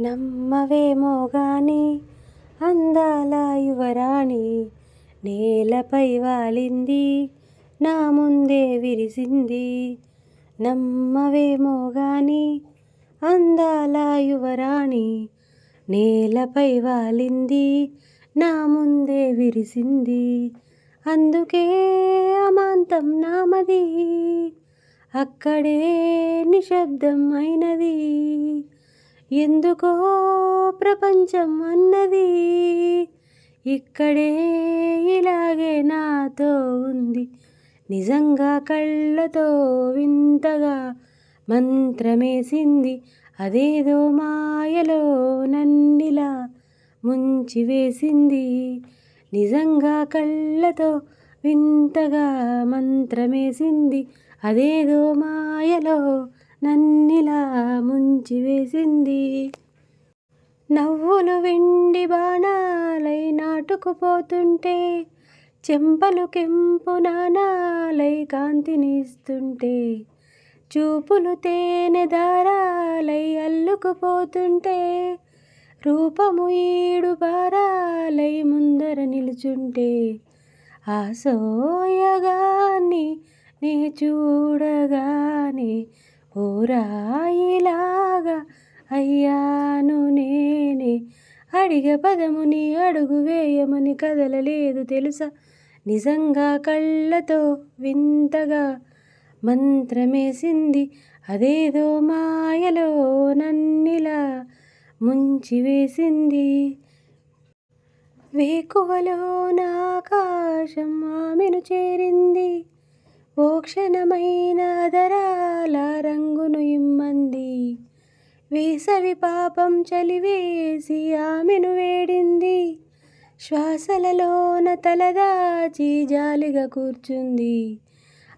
నమ్మవేమో గాని అందాల యువరాణి నేలపై వాలింది నా ముందే విరిసింది. నమ్మవేమో గాని అందాల యువరాణి నేలపై వాలింది నా ముందే విరిసింది. అందుకే అమాంతం నామది అక్కడే నిశ్శబ్దం అయినది. ఎందుకో ప్రపంచం అన్నది ఇక్కడే ఇలాగే నాతో ఉంది. నిజంగా కళ్ళతో వింతగా మంత్రమేసింది. అదేదో మాయలో నన్నిలా ముంచివేసింది. నిజంగా కళ్ళతో వింతగా మంత్రమేసింది. అదేదో మాయలో నన్నిలా ముంచివేసింది. నవ్వులు వెండి బాణాలై నాటుకుపోతుంటే చెంపలు కెంపు నాణాలై కాంతినిస్తుంటే చూపులు తేనె దారాలై అల్లుకుపోతుంటే రూపము ఈడు బారాలై ముందర నిలుచుంటే ఆ సోయగాన్ని నే చూడగానే ఓరాయిలాగా అయ్యాను నేనే. అడిగ పదముని అడుగు వేయమని కదలలేదు తెలుసా? నిజంగా కళ్ళతో వింతగా మంత్రమేసింది అదేదో మాయలో నన్నిలా ముంచివేసింది. వేకువలో నాకాశం ఆమెను చేరింది. ఓ క్షణమైన దరాల రంగును ఇమ్మంది. వేసవి పాపం చలివేసి ఆమెను వేడింది. శ్వాసలలోన తలదాచి జాలిగా కూర్చుంది.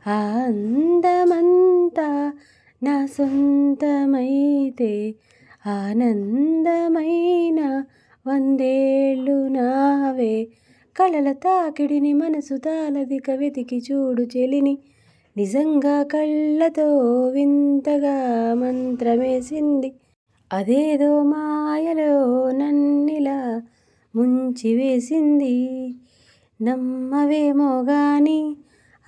ఆ అందమంతా నా సొంతమైతే ఆనందమైన వందేళ్ళు నావే. కళల తాకిడిని మనసు తాలదిక వెతికి చూడు చెలిని. నిజంగా కళ్ళతో వింతగా మంత్రమేసింది. అదేదో మాయలో నన్నిలా ముంచివేసింది నమ్మవేమో గాని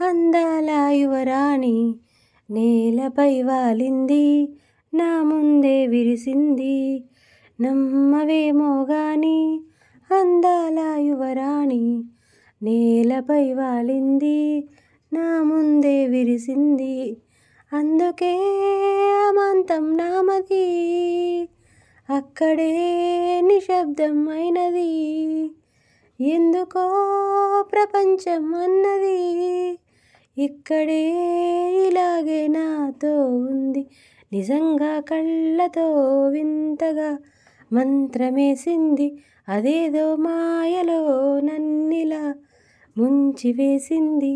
అందాల యువరాణి నేలపై వాలింది. నా ముందే విరిసింది. నమ్మవేమో గాని అందాల యువరాణి నేలపై వాలింది నా ముందే విరిసింది. అందుకే అమాంతం నామది అక్కడే నిశ్శబ్దం అయినది ఎందుకో ప్రపంచం అన్నది ఇక్కడే ఇలాగే నాతో ఉంది. నిజంగా కళ్ళతో వింతగా మంత్రమేసింది అదేదో మాయలో నన్నిలా ముంచివేసింది.